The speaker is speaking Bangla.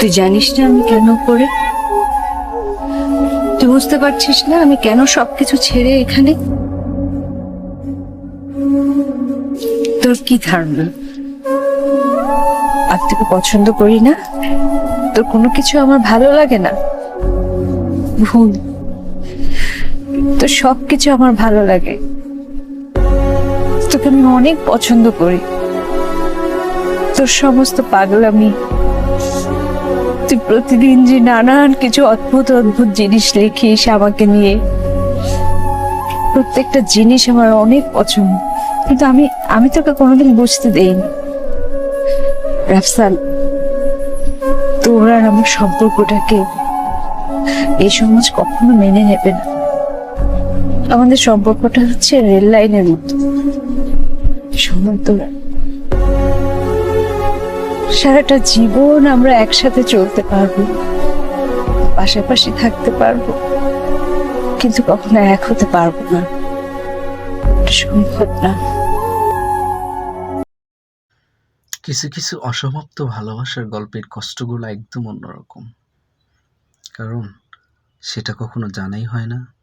তুই জানিস না আমি কেন করে? তুই বুঝতে পারছিস না আমি কেন সবকিছু ছেড়ে এখানে? তোর কি ধারণা? আর তোকে পছন্দ করি না? তোর কোনো কিছু আমার ভালো লাগে না? ভুল। তোর সবকিছু আমার ভালো লাগে। তোকে আমি অনেক পছন্দ করি। তোর সমস্ত পাগলামি তুই প্রতিদিন যে নানান কিছু অদ্ভুত অদ্ভুত জিনিস লিখিস আমাকে নিয়ে। প্রত্যেকটা জিনিস আমার অনেক পছন্দ। কিন্তু আমি আমি তোকে কোনোদিন বুঝতে দেইনি। রাফসান তোর আর আমার সম্পর্কটাকে এই সমাজ কখনো মেনে নেবে না। আমাদের সম্পর্কটা হচ্ছে রেল লাইনের মতো। সময় তোরা সারাটা জীবন আমরা একসাথে চলতে পারব, পাশাপাশি থাকতে পারব, কিন্তু কখনো এক হতে পারব না। সম্ভব না। কিছু কিছু অসমাপ্ত ভালোবাসার গল্পের কষ্টগুলো একদম অন্যরকম। কারণ সেটা কখনো জানাই হয় না।